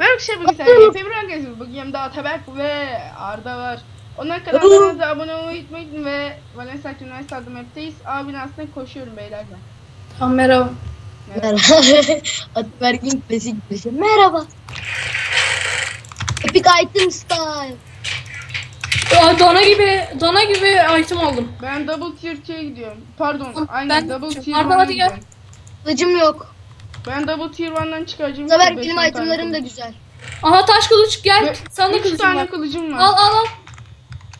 Ben akşam bilgisayarda Februar geziyoruz. Bugün yanımda Ataberk ve Arda var. Onlar kanallarına da abone olmayı unutmayın ve Valencia Üniversite adım hepteyiz. Abinin aslında koşuyorum beyler ben. Tamam merhaba. Merhaba. Merhaba. Atberk'in klasik girişi. Merhaba. Epic item style. Aa, dana gibi dana gibi item aldım. Ben double tier 2'ye gidiyorum. Pardon, aynen ben double tier Arda, 1'e hadi gel. gidiyorum. Kılıcım yok. Ben double tier 1'dan çıkaracağım. Beş benim de kılıç. güzel. Aha taş kılıç gel. Ve Sen de üç kılıcın tane var. kılıcım var. Al al al.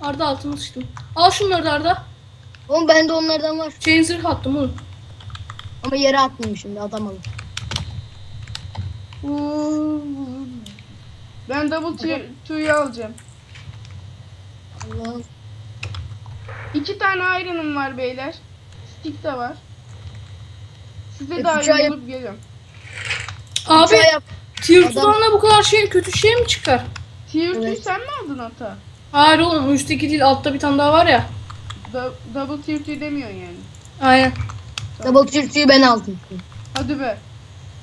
Arda altını sıçtım. Al şunları da Arda. Oğlum bende onlardan var. Chain zırh attım oğlum. Ama yere atmayayım şimdi adam alır. Ben double tier 2'yi alacağım. Allah. İki tane iron'um var beyler. Stick de var. Size de Yapacağım. iron bulup geliyorum. Abi yap. tier Adam- 2'dan bu kadar şey kötü şey mi çıkar? Tier 2'yi Evet. sen mi aldın ata? Hayır oğlum üstteki değil altta bir tane daha var ya. Da- double tier 2 demiyorsun yani. Aynen. Double türküyü ben aldım. Hadi be. Ya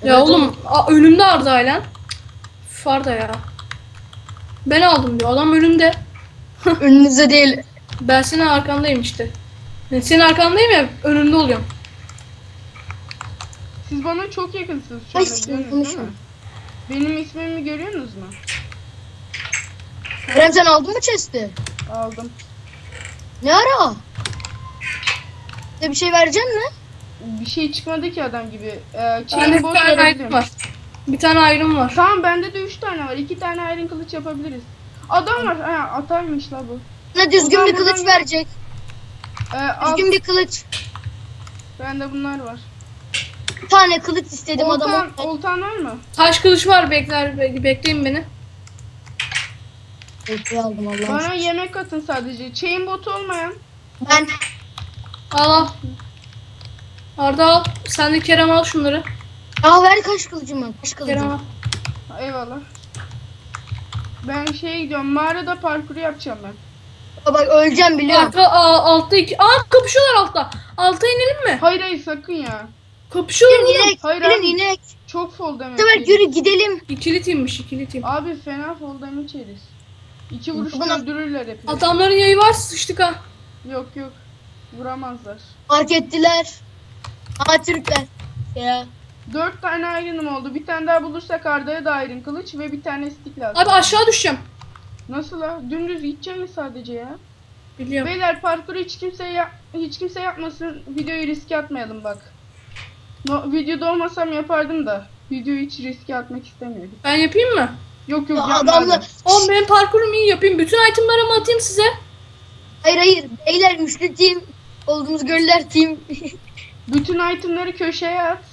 Evet, oğlum a, önümde Arda halen. Üf, Arda ya. Ben aldım diyor. Adam önümde. Önünüzde değil. Ben senin arkandayım işte. Senin arkandayım ya önünde oluyorum. Siz bana çok yakınsınız şu Ay, anda değil mi? Benim ismimi görüyorsunuz mu? Kerem sen aldın mı chest'i? Aldım. Ne ara? Size bir şey vereceksin mi? Bir şey çıkmadı ki adam gibi. Ee, bir boş verebilirim. var. Bir tane ayrım var. Tamam bende de 3 tane var. 2 tane iron kılıç yapabiliriz. Adam var. Ha, ataymış la bu. Sana düzgün bir kılıç buradan- verecek. Ee, al. Düzgün bir kılıç. Bende bunlar var. Bir tane kılıç istedim Oltan, adama. oltan var mı? Taş kılıç var bekler be- bekleyin beni. Bekle aldım Allah'ım. Bana yemek atın sadece. Chain botu olmayan. Ben Al al. Arda al. Sen de Kerem al şunları. Aa ver kaş kılıcımı. Kaş Kerem al. kılıcım. Eyvallah. Ben şeye gidiyorum. Mağarada parkuru yapacağım ben. Aa, Bak öleceğim biliyorum. Arka a, altta iki. Aa kapışıyorlar altta. Alta inelim mi? Hayır hayır sakın ya. Kapışıyorlar Gelin oğlum. inek. Hayır Gelin abi. inek. Çok fall demek. Sever ki. yürü gidelim. İkili teammiş ikili team. Abi fena fall damage yeriz. İki vuruşta Bana- öldürürler hepimizi. Adamların yayı var sıçtık ha. Yok yok. Vuramazlar. Fark ettiler. Aa Türkler. Ya. Dört tane iron'ım oldu. Bir tane daha bulursak Arda'ya da iron kılıç ve bir tane stick lazım. Abi aşağı düşeceğim. Nasıl ha? Dümdüz gideceğiz sadece ya. Biliyorum. Beyler parkuru hiç kimse ya hiç kimse yapmasın. Videoyu riske atmayalım bak. No, videoda olmasam yapardım da. Videoyu hiç riske atmak istemiyorum. Ben yapayım mı? Yok yok Ya yapma adamlar. Arda. Oğlum benim parkurum iyi yapayım. Bütün itemlerimi atayım size. Hayır hayır. Beyler üçlü team. Olduğumuz göller team. Bütün itemleri köşeye at.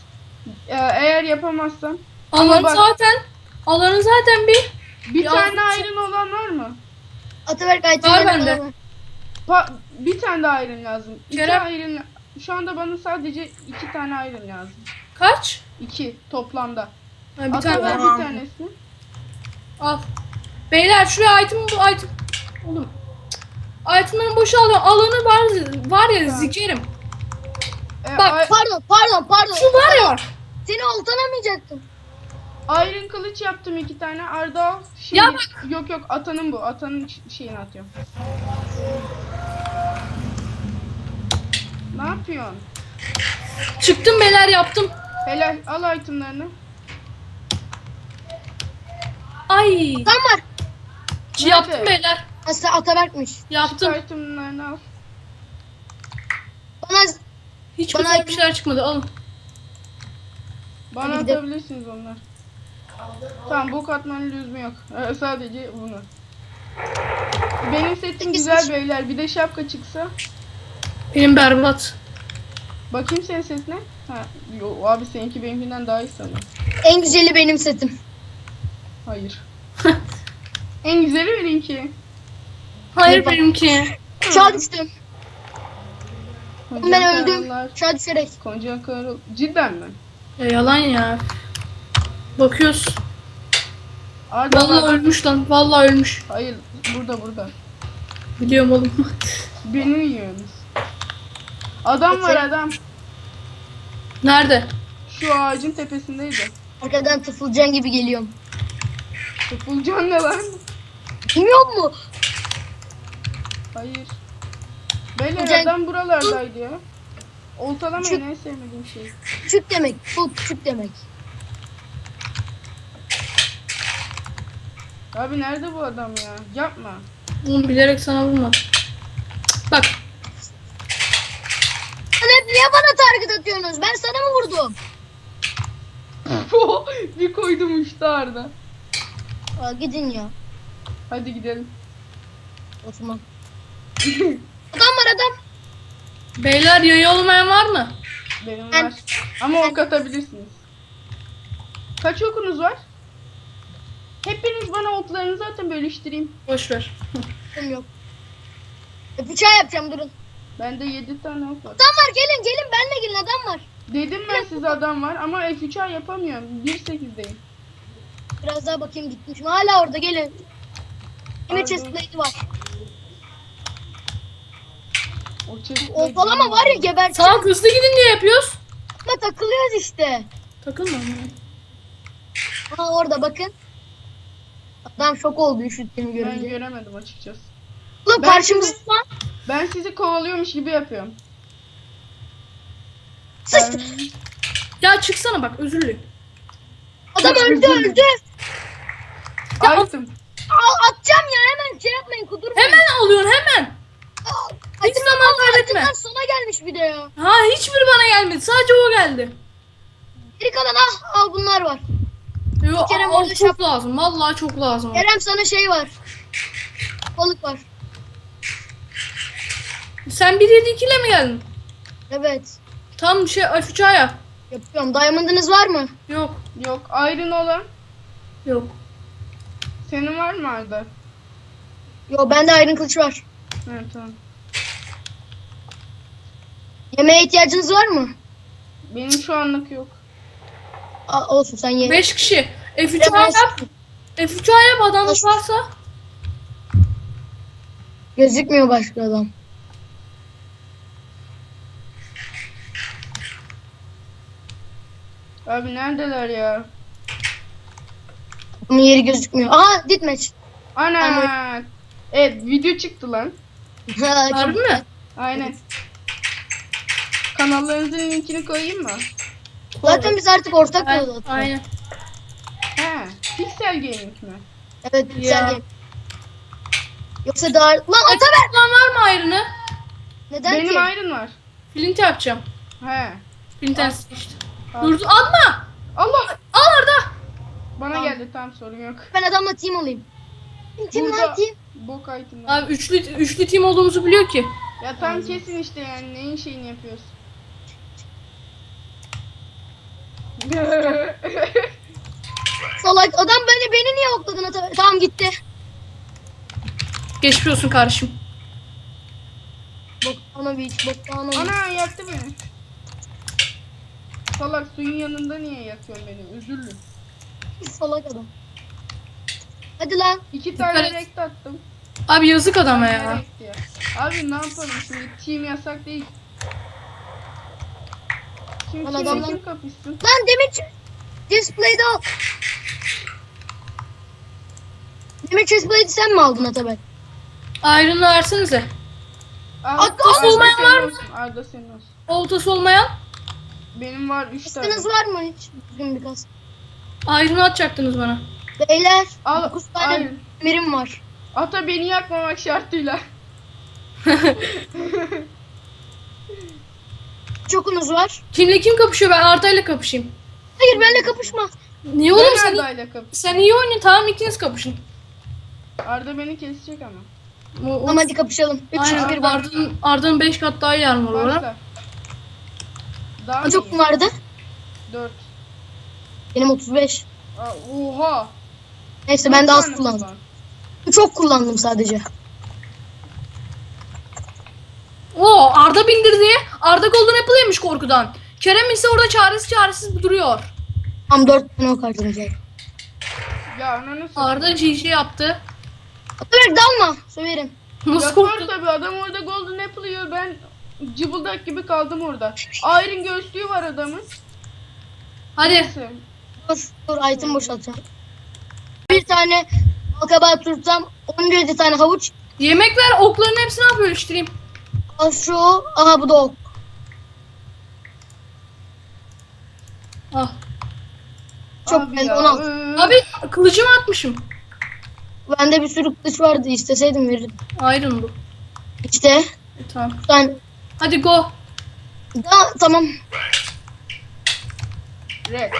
Ee, eğer yapamazsan. Alanı bak- zaten. Alanı zaten bir. Bir Ya, tane iron olan var mı? Ataberk Var itemleri bende. var. Pa- bir tane daha iron lazım. İki Kerem. Şu anda bana sadece iki tane iron lazım. Kaç? İki toplamda. Ha, bir Ata tane ver var. bir tanesini. Al. Beyler şuraya item bu item. Oğlum. Itemları boşalıyorum. Alanı var, var ya Tamam. zikerim. Ee, Bak, Pardon pardon pardon. Şu var ya. Seni oltanamayacaktım. Iron kılıç yaptım iki tane. Arda. Şey, Ya bak. Yok yok atanın bu. Atanın şeyini atıyorum. Ne yapıyorsun? Çıktım beyler yaptım. Helal al itemlerini. Ay. Tam var. Yaptım Nerede? beyler. Aslında Ataberk'miş. Yaptım. Çık itemlerini al. Bana Hiç Bana- güzel bir şeyler çıkmadı. Alın. Bana Hadi atabilirsiniz onlar. Tamam bu katmanın lüzumu yok. Ee, sadece bunu. Benim setim güzel beyler. Bir de şapka çıksa. Benim berbat. Bakayım senin setine. Ha, yo, abi seninki benimkinden daha iyi sanırım. en güzeli benim setim. Hayır. en güzeli benimki. Hayır benimki. Aşağı düştüm. Koncan Ben öldüm. Aşağı düşerek. Koncan karıl. Cidden mi? Ya yalan ya. Bakıyoruz. Arda Vallahi bak- ölmüş lan. Vallahi ölmüş. Hayır burada burada. Biliyorum oğlum. Beni yiyorsunuz. Adam var adam. Nerede? Şu ağacın tepesindeydi. Arkadan tıfılcan gibi geliyorum. Tıpulcan ne lan? Bilmiyor musun? Hayır. Beyler Hocam- adam buralardaydı ya. Oltalamayın en sevmediğim şey. Küçük demek. Bu küçük demek. Abi nerede bu adam ya? Yapma. Oğlum bilerek sana vurma. Bak Sen hep niye bana target atıyorsunuz? Ben sana mı vurdum? bir koydum uçtu Arda. Aa, gidin ya. Hadi gidelim. Osman. Adam var adam. beyler yayı olmayan var mı? Benim Ben- var. Ama ok atabilirsiniz. Kaç okunuz var? Hepiniz bana oklarınızı atın bölüştüreyim. Boş ver. Yok. E, bıçağı yapacağım durun. Bende 7 tane ok var. Adam var gelin gelin benle gelin adam var. Dedim ben size adam var ama F3'er yapamıyorum. 1.8'deyim. Biraz daha bakayım gitmiş mi? Hala orada gelin. Yine Pardon. chest plate var. O çeşitli Ortalama var ya geberteceğim. Tamam hızlı gidin diye yapıyoruz. Ama takılıyoruz işte. Takılma. Ha orada bakın. Adam şok oldu üşüttüğümü Ben görünce. göremedim açıkçası. Ulan Ben karşımızda lan. Ben sizi kovalıyormuş gibi yapıyorum. Sıçtı. Ben- Ya çıksana bak özür dilerim. Adam öldü öldü. Item. Aa, atacağım ya hemen şey yapmayın kudurmayın. Hemen alıyorsun hemen. Aa, Hiç zaman kaybetme. sana gelmiş bir de ya. Ha hiçbiri bana gelmedi. Sadece o geldi. Geri kalan al al bunlar var. Yo, Kerem al, orada çok lazım. Vallahi çok lazım. Kerem sana şey var. Balık var. Sen 1.7.2 ile mi geldin? Evet. Tam şey F3 yap. Yapıyorum. Diamond'ınız var mı? Yok. Yok iron olan. Yok. Senin var mı Arda? Yo bende iron kılıç var. Evet tamam. Yemeğe ihtiyacınız var mı? Benim şu anlık yok. Aa, olsun sen ye. 5 kişi. F3 Kerem yap. olsun. F3 yap Olsun. varsa. Gözükmüyor başka adam. Abi neredeler ya? Bunun yeri gözükmüyor. Aha ditmeç. Ana. Evet video çıktı lan. Harbi mi? Aynen. Kanallarınızın linkini koyayım mı? Zaten biz artık ortak Aynen. yolda. Aynen. He. Pixel Gaming mi? Evet Ya. güzel değil. Yoksa daha... Lan ata ver! Lan var mı ayrını? Neden Benim ki? iron var. Flint yapacağım. He. Flint'ten işte. Dur dur, atma. Allah. Al orada. Bana Tamam. geldi tam sorun yok. Ben adamla team olayım. Team Burada lan team. bok itemler. Abi üçlü üçlü team olduğumuzu biliyor ki. Ya tam kesin işte yani neyin şeyini yapıyorsun. Salak adam beni beni niye okladın ata? Tamam gitti. Geçmiş olsun kardeşim. Bokanovic, Bokanovic. Ana yaktı beni. Salak suyun yanında niye yakıyorsun beni? Üzüldüm. Salak adam. Hadi lan. İki tane et. rekt attım. Abi yazık adama ya. Abi ne yapalım şimdi? Team yasak değil. Kim Lan kimle adamlar- kim kapışsın? Lan demin display'de al. Demin display'de sen mi aldın Atabey? Ayrını versenize. Hakkı Arda olmayan senin var mı? olsun, Arda senin olsun. Oltası olmayan Benim var 3 tane. Kaskınız var mı hiç? Düzgün bir kask. ayrını atacaktınız bana. Beyler Al, 9 tane demirim var. Ata beni yakmamak şartıyla. Çokunuz var. Kimle kim kapışıyor? Ben Arda'yla kapışayım. Hayır benimle kapışma. Niye oğlum Ben sen, Arda'yla kapış. sen iyi oynayın tamam ikiniz kapışın. Arda beni kesecek ama. O, o, Tamam hadi kapışalım. 3 aynen, 1 var. Arda'nın Arda'nın 5 kat daha iyi armor var. Başla. Daha iyi? mu vardı? 4. Benim 35. Oha. Neyse ben de az kullandım. kullan. Çok kullandım sadece. Oo Arda bindirdi. Arda Golden Apple yemiş korkudan. Kerem ise orada çaresiz çaresiz duruyor. Tam 4 tane o harcanacak. Ya ananı. Arda GG yaptı. Atabey dalma. Söverim. Nasıl Yapar korktu? tabii adam orada golden apple yiyor ben cıbıldak gibi kaldım orada. Iron göğüslüğü var adamın. Hadi. Neyse. Dur dur item boşaltacağım. Bir 17 tane balkabağı tutsam 17 tane havuç. Yemek ver okların hepsini al bölüştüreyim. Al şu. Aha bu da ok. Al. Çok Abi ben ya, 16. ıı. Abi kılıcımı atmışım. Bende bir sürü kılıç vardı. isteseydim verirdim. Iron bu. İşte. E, tamam. Ben Hadi go. da tamam. Red.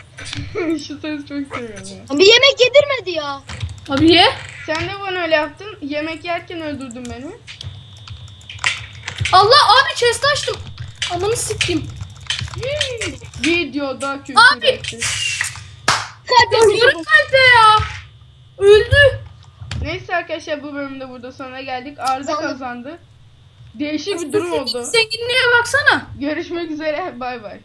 Şu ses çok seviyorum ya. Bir yemek yedirmedi ya. Abi ye. Sen de bana öyle yaptın. Yemek yerken öldürdün beni. Allah abi chest açtım. Amanı sikeyim. Videoda küfür Abi. etti. Kalp Yarım ölçüyorum. kalpte ya. Öldü. Neyse arkadaşlar bu bölümde burada sonuna geldik. Arda Kazandık. kazandı. Değişik bir durum oldu. Zenginliğe baksana. Görüşmek üzere. Bay bay.